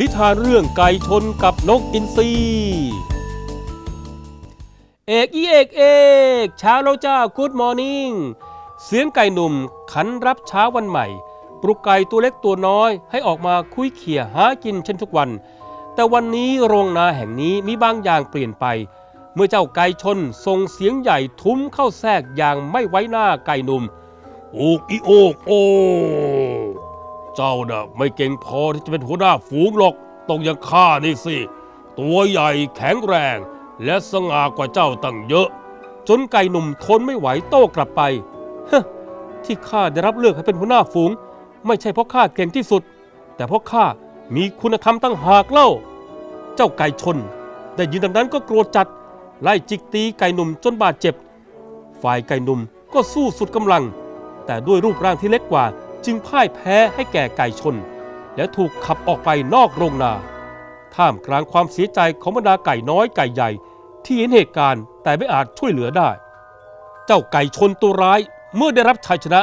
นิทานเรื่องไก่ชนกับนกอินทรีเอกอีเอกเอกเช้าแล้วจ้า Good Morning เสียงไก่หนุ่มขันรับเช้าวันใหม่ ปลุกไก่ตัวเล็กตัวน้อย ให้ออกมาคุยเขี่ยหากินเช่นทุกวัน แต่วันนี้โรงนาแห่งนี้มีบางอย่างเปลี่ยนไป เมื่อเจ้าไก่ชนส่งเสียงใหญ่ทุ้มเข้าแทรกอย่างไม่ไว้หน้าไก่หนุ่มโอกอีโอกโอ เจ้าน่ะไม่เก่งพอที่จะเป็นหัวหน้าฝูงหรอกต้องอย่างข้านี่สิ ตัวใหญ่แข็งแรง และสง่ากว่าเจ้าตั้งเยอะ จนไก่หนุ่มทนไม่ไหวโต้กลับไปฮที่ข้าได้รับเลือกให้เป็นหัวหน้าฝูง ไม่ใช่เพราะข้าเก่งที่สุด แต่เพราะข้ามีคุณธรรมตั้งหากเล่า เจ้าไก่ชน ได้ยินดังนั้นก็โกรธจัด ไล่จิกตีไก่หนุ่มจนบาดเจ็บ ฝ่ายไก่หนุ่มก็สู้สุดกำลัง แต่ด้วยรูปร่างที่เล็กกว่า จึงพ่ายแพ้ให้แก่ไก่ชน และถูกขับออกไปนอกโรงนา ท่ามกลางความเสียใจของบรรดาไก่น้อยไก่ใหญ่ ที่เห็นเหตุการณ์แต่ไม่อาจช่วยเหลือได้ เจ้าไก่ชนตัวร้ายเมื่อได้รับชัยชนะ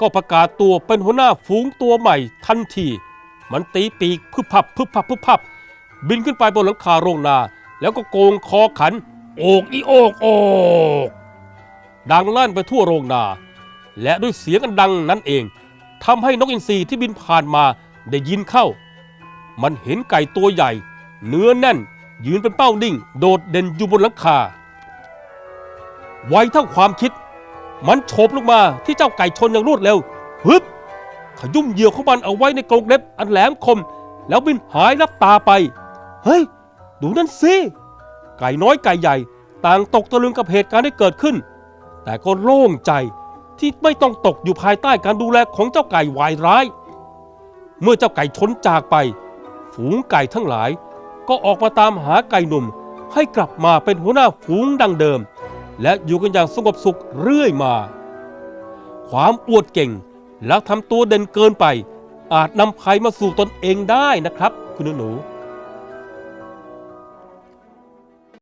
ก็ประกาศตัวเป็นหัวหน้าฝูงตัวใหม่ทันที มันตีปีกพึบพับพึบพับพึบพับ บินขึ้นไปบนหลังคาโรงนา แล้วก็โกงคอขัน โอกอีโอกโอกดังลั่นไปทั่วโรงนา และด้วยเสียงอันดังนั้นเอง ทำให้นกอินทรีที่บินผ่านมาได้ยินเข้า มันเห็นไก่ตัวใหญ่ เนื้อแน่น ยืนเป็นเป้านิ่ง โดดเด่นอยู่บนหลังคา ไวเท่าความคิด มันโฉบลงมาที่เจ้าไก่ชนอย่างรวดเร็วฮึบขยุ่มเหยื่อของมันเอาไว้ในกรงเล็บอันแหลมคม แล้วบินหายลับตาไป เฮ้ย ดูนั่นสิไก่น้อยไก่ใหญ่ ต่างตกตะลึงกับเหตุการณ์ที่เกิดขึ้น แต่ก็โล่งใจ ที่ไม่ต้องตกอยู่ภายใต้การดูแลของเจ้าไก่วายร้าย เมื่อเจ้าไก่ชนจากไป ฝูงไก่ทั้งหลาย ก็ออกมาตามหาไก่หนุ่ม ให้กลับมาเป็นหัวหน้าฝูงดังเดิม และอยู่กันอย่างสงบสุขเรื่อยมา ความอวดเก่งและทำตัวเด่นเกินไป อาจนำภัยมาสู่ตนเองได้นะครับ คุณหนู